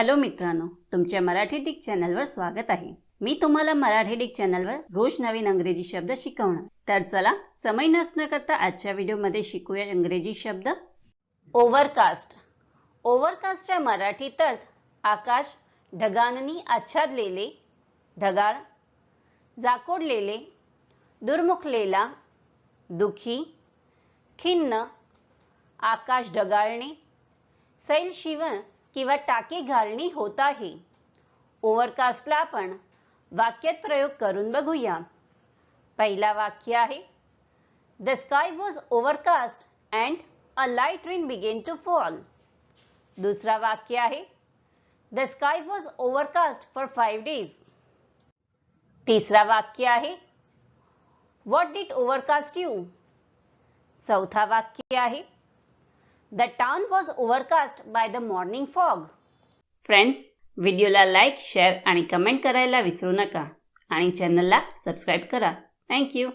Hello मित्रांनो तुमच्या Marathi Dick चॅनलवर स्वागत आहे. मी तुम्हाला मराठी डिक चॅनलवर रोज नवीन अंग्रेजी शब्द शिकवणार. तर चला समय नसणं करता आजच्या व्हिडिओमध्ये शिकूया इंग्रजी शब्द. ओव्हरकास्ट ओव्हरकास्टच्या मराठीत अर्थ आकाश ढगांनी आच्छादलेले ढगाळ जाकोडलेले दुर्मुखलेला दुखी खिन्न आकाश ढगाळणे सैल शिवण किंवा टाके घालणे होत आहे. ओव्हरकास्टला आपण वाक्यात प्रयोग करून बघूया. पहिला वाक्य आहे the sky was overcast and a light rain began to fall दुसरा वाक्य आहे the sky was overcast for five days तिसरा वाक्य आहे व्हॉट डिट ओव्हरकास्ट यू चौथा वाक्य आहे the town was overcast by the morning fog friends व्हिडिओला लाईक शेअर आणि कमेंट करायला विसरू नका. आणि चॅनलला सबस्क्राईब करा. थँक्यू